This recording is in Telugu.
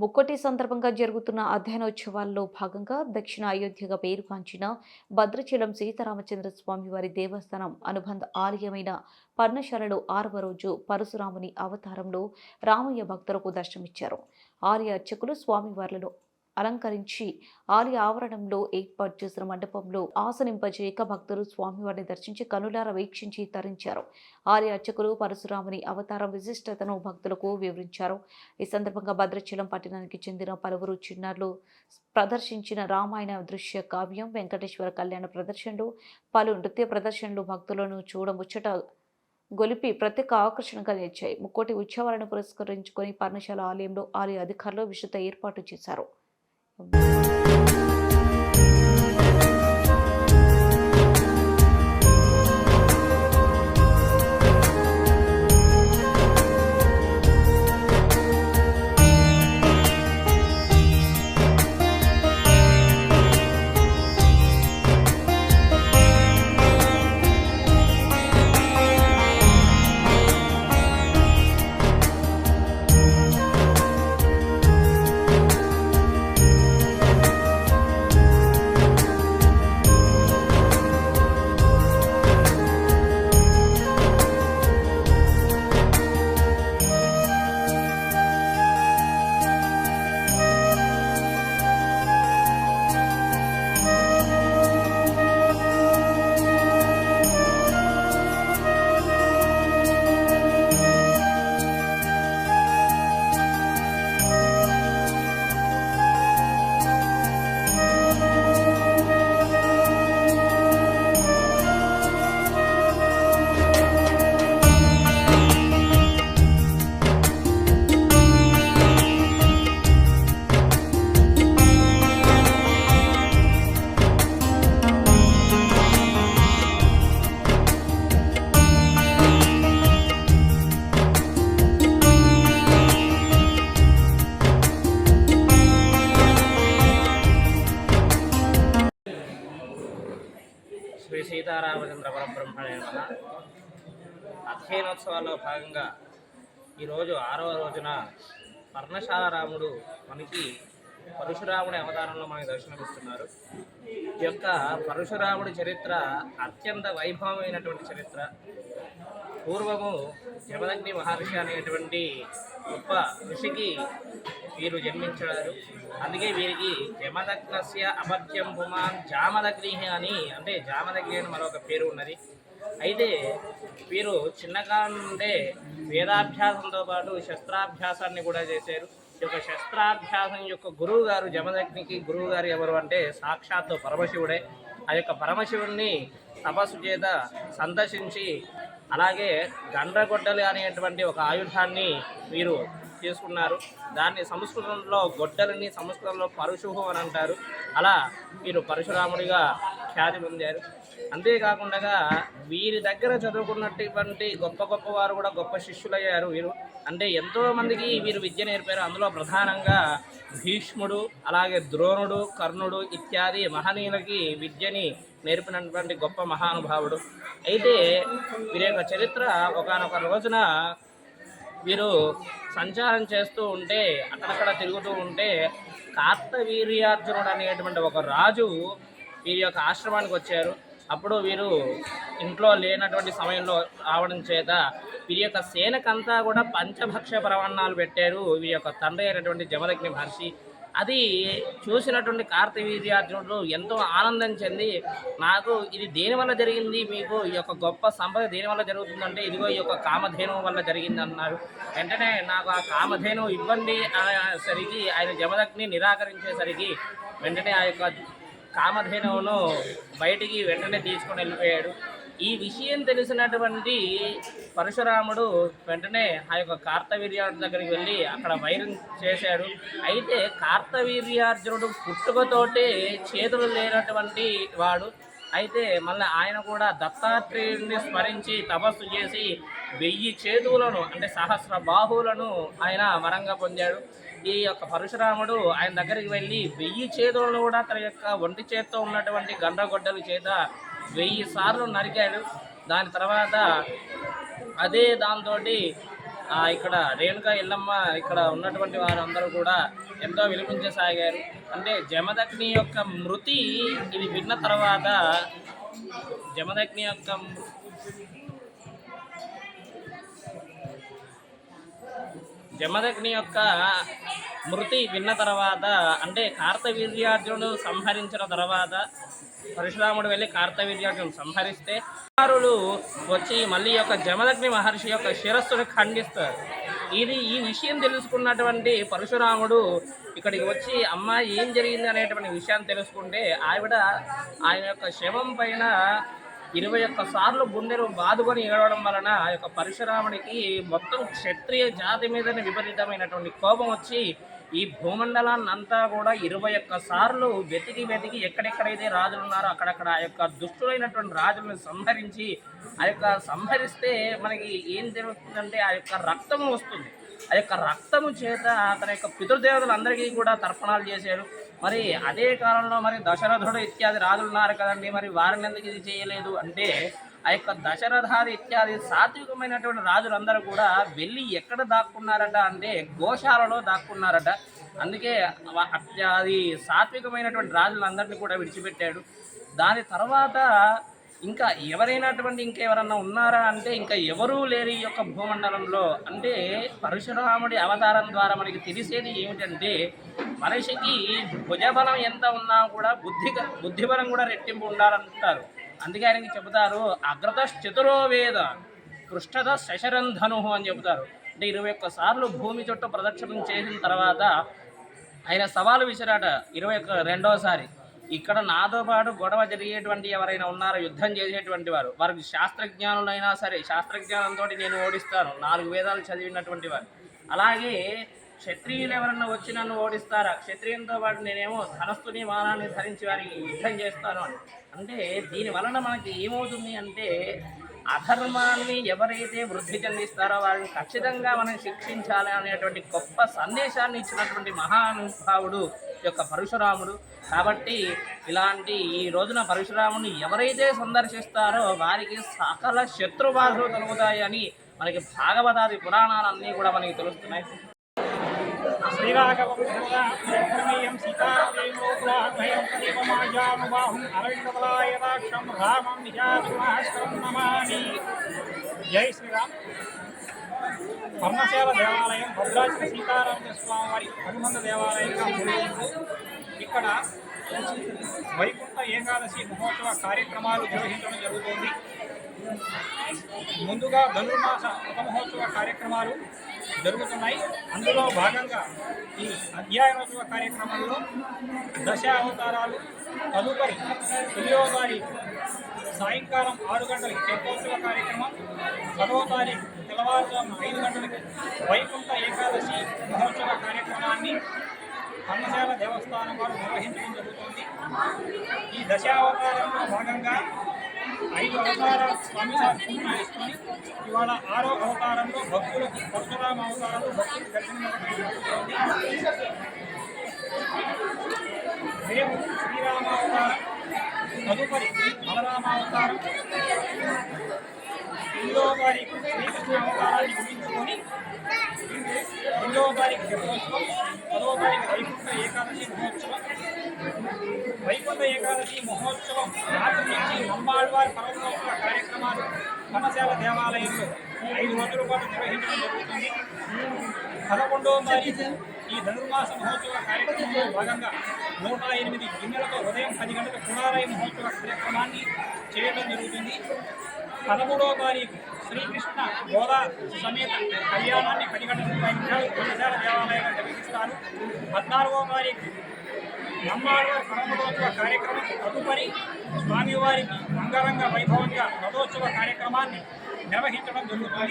ముక్కోటి సందర్భంగా జరుగుతున్న అధ్యయనోత్సవాల్లో భాగంగా దక్షిణ అయోధ్యగా పేరుగాంచిన భద్రచలం సీతారామచంద్ర స్వామి వారి దేవస్థానం అనుబంధ ఆలయమైన పర్ణశాలలో ఆరవ రోజు పరశురాముని అవతారంలో రామయ్య భక్తులకు దర్శనమిచ్చారు. ఆలయ అర్చకులు స్వామివార్లను అలంకరించి ఆలయ ఆవరణంలో ఏర్పాటు చేసిన మండపంలో ఆసనింపజేయక భక్తులు స్వామివారిని దర్శించి కనులార వీక్షించి తరించారు. ఆలయ అర్చకులు పరశురాముని అవతారం విశిష్టతను భక్తులకు వివరించారు. ఈ సందర్భంగా భద్రాచలం పట్టణానికి చెందిన పలువురు చిన్నారులు ప్రదర్శించిన రామాయణ దృశ్య కావ్యం వెంకటేశ్వర కళ్యాణ ప్రదర్శనలు పలు నృత్య ప్రదర్శనలు భక్తులను చూడముచ్చట గొలిపి ప్రత్యేక ఆకర్షణగా నిలిచాయి. ముక్కోటి ఉత్సవాలను పురస్కరించుకొని పర్ణశాల ఆలయంలో ఆలయ అధికారులు విస్తృత ఏర్పాటు చేశారు. 我。సీతారామచంద్ర పరబ్రహ్మణే నమ. అధ్యయనోత్సవాల్లో భాగంగా ఈరోజు ఆరవ రోజున పర్ణశాల రాముడు మనకి పరశురాముడి అవతారంలో మనకి దర్శనమిస్తున్నారు. ఈ యొక్క పరశురాముడి చరిత్ర అత్యంత వైభవమైనటువంటి చరిత్ర. పూర్వము జమదగ్ని మహర్షి అనేటువంటి గొప్ప ఋషికి వీరు జన్మించారు. అందుకే వీరికి జమదగ్నస్య అపత్యం భుమాన్ జామదగ్ని అని అంటే జామదగ్ని అని మరొక పేరు ఉన్నది. అయితే వీరు చిన్నగా నుండే వేదాభ్యాసంతో పాటు శస్త్రాభ్యాసాన్ని కూడా చేశారు. ఈ యొక్క శస్త్రాభ్యాసం యొక్క గురువు గారు జమదగ్నికి గురువు గారు ఎవరు అంటే సాక్షాత్తు పరమశివుడే. ఆ యొక్క పరమశివుణ్ణి తపస్సు చేత సందర్శించి అలాగే గండ్రగొడ్డలి అనేటువంటి ఒక ఆయుధాన్ని వీరు తీసుకున్నారు దాన్ని సంస్కృతంలో గొడ్డలిని సంస్కృతంలో పరశువు అని అంటారు. అలా వీరు పరశురాముడిగా ఖ్యాతి పొందారు. అంతేకాకుండా వీరి దగ్గర చదువుకున్నటువంటి గొప్ప గొప్ప వారు కూడా గొప్ప శిష్యులయ్యారు వీరు. అంటే ఎంతో మందికి వీరు విద్య నేర్పారు. అందులో ప్రధానంగా భీష్ముడు అలాగే ద్రోణుడు కర్ణుడు ఇత్యాది మహనీయులకి విద్యని నేర్పినటువంటి గొప్ప మహానుభావుడు. అయితే వీరి యొక్క చరిత్ర ఒకనొక రోజున వీరు సంచారం చేస్తూ ఉంటే అక్కడక్కడ తిరుగుతూ ఉంటే కార్తవీర్యార్జునుడు అనేటువంటి ఒక రాజు వీరి యొక్క ఆశ్రమానికి వచ్చారు. అప్పుడు వీరు ఇంట్లో లేనటువంటి సమయంలో రావడం చేత వీరి యొక్క సేనకంతా కూడా పంచభక్ష ప్రవణాలు పెట్టారు. వీరి యొక్క తండ్రి అయినటువంటి జమదగ్ని మహర్షి అది చూసినటువంటి కార్తవీర్యార్జునుడు ఎంతో ఆనందం చెంది నాకు ఇది దేనివల్ల జరిగింది? మీకు ఈ యొక్క గొప్ప సంపద దేనివల్ల జరుగుతుందంటే ఇదిగో ఈ యొక్క కామధేను వల్ల జరిగింది అన్నారు వెంటనే నాకు ఆ కామధేను ఇవ్వండి సరికి ఆయన జమదగ్ని నిరాకరించేసరికి వెంటనే ఆ యొక్క కామధేనువును బయటికి వెంటనే తీసుకొని వెళ్ళిపోయాడు. ఈ విషయం తెలిసినటువంటి పరశురాముడు వెంటనే ఆ యొక్క కార్తవీర్యార్జున దగ్గరికి వెళ్ళి అక్కడ వైరం చేశాడు. అయితే కార్తవీర్యార్జునుడు పుట్టుకతోటే చేతులు లేనటువంటి వాడు. అయితే మళ్ళీ ఆయన కూడా దత్తాత్రేయుడిని స్మరించి తపస్సు చేసి వెయ్యి చేతువులను అంటే సహస్ర బాహువులను ఆయన వరంగా పొందాడు. ఈ యొక్క పరశురాముడు ఆయన దగ్గరికి వెళ్ళి వెయ్యి చేతులను కూడా తన యొక్క ఒంటి చేత్తో ఉన్నటువంటి గండ్రగొడ్డల చేత వెయ్యి సార్లు నరికాడు. దాని తర్వాత అదే దాంతో ఇక్కడ రేణుకా ఎల్లమ్మ ఇక్కడ ఉన్నటువంటి వారందరూ కూడా ఎంతో విలుపించసాగారు. అంటే జమదగ్ని యొక్క మృతి ఇది విన్న తర్వాత జమదగ్ని యొక్క జమదగ్ని యొక్క మృతి విన్న తర్వాత అంటే కార్తవీర్యార్జునుడు సంహరించిన తర్వాత పరశురాముడు వెళ్ళి కార్తవీర్యార్జును సంహరిస్తే కుమారులు వచ్చి మళ్ళీ యొక్క జమదగ్ని మహర్షి యొక్క శిరస్సుని ఖండిస్తారు ఇది ఈ విషయం తెలుసుకున్నటువంటి పరశురాముడు ఇక్కడికి వచ్చి అమ్మ ఏం జరిగింది? అనేటువంటి విషయాన్ని తెలుసుకుంటే ఆవిడ ఆయన యొక్క శవం పైన ఇరవై ఒక్క సార్లు గుండెను బాదుకొని ఏడవడం వలన ఆ యొక్క పరశురాముడికి మొత్తం క్షత్రియ జాతి మీదనే విపరీతమైనటువంటి కోపం వచ్చి ఈ భూమండలాన్ని అంతా కూడా ఇరవై ఒక్క సార్లు వెతికి వెతికి ఎక్కడెక్కడైతే రాజులు ఉన్నారో అక్కడక్కడ ఆ యొక్క దుష్టులైనటువంటి రాజులను సంహరించి ఆ యొక్క సంహరిస్తే మనకి ఏం జరుగుతుందంటే ఆ యొక్క రక్తము వస్తుంది. ఆ యొక్క రక్తము చేత అతని యొక్క పితృదేవతలందరికీ కూడా తర్పణాలు చేశారు. మరి అదే కాలంలో మరి దశరథుడు ఇత్యాది రాజులు ఉన్నారు కదండి మరి వారిని ఎందుకు ఇది చేయలేదు? అంటే ఆ యొక్క దశరథాది ఇత్యాది సాత్వికమైనటువంటి రాజులందరూ కూడా వెళ్ళి ఎక్కడ దాక్కున్నారట అంటే గోశాలలో దాక్కున్నారట. అందుకే వ- అత్యాది సాత్వికమైనటువంటి రాజులందరినీ కూడా విడిచిపెట్టాడు. దాని తర్వాత ఇంకా ఎవరైనటువంటి ఇంకెవరన్నా ఉన్నారా అంటే ఇంకా ఎవరూ లేరు ఈ యొక్క భూమండలంలో అంటే పరశురాముడి అవతారం ద్వారా మనకి తెలిసేది ఏమిటంటే మనిషికి భుజబలం ఎంత ఉన్నా కూడా బుద్ధి బుద్ధిబలం కూడా రెట్టింపు ఉండాలంటారు. అందుకే ఆయనకి చెబుతారు అగ్రత చతురో వేద పృష్ఠత శశరంధను అని చెబుతారు. అంటే ఇరవై ఒక్క సార్లు భూమి చుట్టూ ప్రదక్షిణం చేసిన తర్వాత ఆయన సవాలు విసిరాట ఇరవై ఒక్క రెండోసారి. ఇక్కడ నాతో పాటు గొడవ జరిగేటువంటి ఎవరైనా ఉన్నారో యుద్ధం చేసేటువంటి వారు? వారికి శాస్త్రజ్ఞానులైనా సరే శాస్త్రజ్ఞానంతో నేను ఓడిస్తాను నాలుగు వేదాలు చదివినటువంటి వారు. అలాగే క్షత్రియులు ఎవరన్నా వచ్చి నన్ను ఓడిస్తారా? క్షత్రియులతో పాటు నేనేమో ధనస్తుని మానాన్ని ధరించి వారికి యుద్ధం చేస్తాను అని. అంటే దీని వలన మనకి ఏమవుతుంది అంటే అధర్మాన్ని ఎవరైతే వృద్ధి చెందిస్తారో వారిని ఖచ్చితంగా మనం శిక్షించాలి అనేటువంటి గొప్ప సందేశాన్ని ఇచ్చినటువంటి మహానుభావుడు యొక్క పరశురాముడు. కాబట్టి ఇలాంటి ఈ రోజున పరశురాముని ఎవరైతే సందర్శిస్తారో వారికి సకల శత్రుబాధలు కలుగుతాయని మనకి భాగవతాది పురాణాలన్నీ కూడా మనకి తెలుస్తున్నాయి. శ్రీరాఘవం సీతాదేవోగ్రాహయం దేవమాయానుబాహుం అరవిందబలాయదాక్షం రామం నిజాభిమాష్టం నమామి. జై శ్రీరామ్. పర్ణశాల దేవాలయం భద్రాచల సీతారామస్వామి వారి హనుమంత దేవాలయంగా ఇక్కడ వైకుంఠ ఏకాదశి మహోత్సవ కార్యక్రమాలు నిర్వహించడం జరుగుతోంది. ముందుగా ధనుర్మాస ఉపమహోత్సవ కార్యక్రమాలు జరుగుతున్నాయి. అందులో భాగంగా ఈ అధ్యాయోత్సవ కార్యక్రమంలో దశ అవతారాలు తదుపరి తొమ్మిదవ తారీఖు సాయంకాలం ఆరు గంటలకి చెప్పోత్సవ కార్యక్రమం పదవ తారీఖు తెల్లవారుజామున ఐదు గంటలకి వైకుంఠ ఏకాదశి మహోత్సవ కార్యక్రమాన్ని పన్నశాల దేవస్థానం వారు నిర్వహించడం జరుగుతుంది. ఈ దశావతారంలో భాగంగా ఐదు అవతారాలు స్వామివారు చేసుకొని ఇవాళ ఆరో అవతారంలో భక్తులకు పరశురామ అవతారంలో భక్తులకు దర్శనం రేపు శ్రీరామ అవతారం తదుపరి బలరామ అవతారం ఎనిమిదవ తారీఖు శ్రీకృష్ణ అవతారాన్ని ముగించుకొని రెండవ తారీఖు తెప్పోత్సవం పదవ తారీఖు వైకుంఠ ఏకాదశి మహోత్సవం వైకుంఠ ఏకాదశి మహోత్సవం ధర్మశాల దేవాలయంలో ఐదు వందల పాటు నిర్వహించడం జరుగుతుంది. పదకొండవ తారీఖు ఈ ధనుర్మాస మహోత్సవ కార్యక్రమంలో భాగంగా నూట ఎనిమిది గిన్నెలతో ఉదయం పది గంటలకు పునారాయ మహోత్సవ కార్యక్రమాన్ని చేయడం జరుగుతుంది. పదమూడవ తారీఖు శ్రీకృష్ణ గోదా సమేత కళ్యాణాన్ని పది గంటల ఐదు నిమిషాలు కొనసాల దేవాలయంలో నిర్వహిస్తారు. పద్నాలుగవ తారీఖు నమ్మాడవారి పరమోత్సవ కార్యక్రమం తదుపరి స్వామివారికి అంగరంగ వైభవంగా రథోత్సవ కార్యక్రమాన్ని నిర్వహించడం జరుగుతుంది.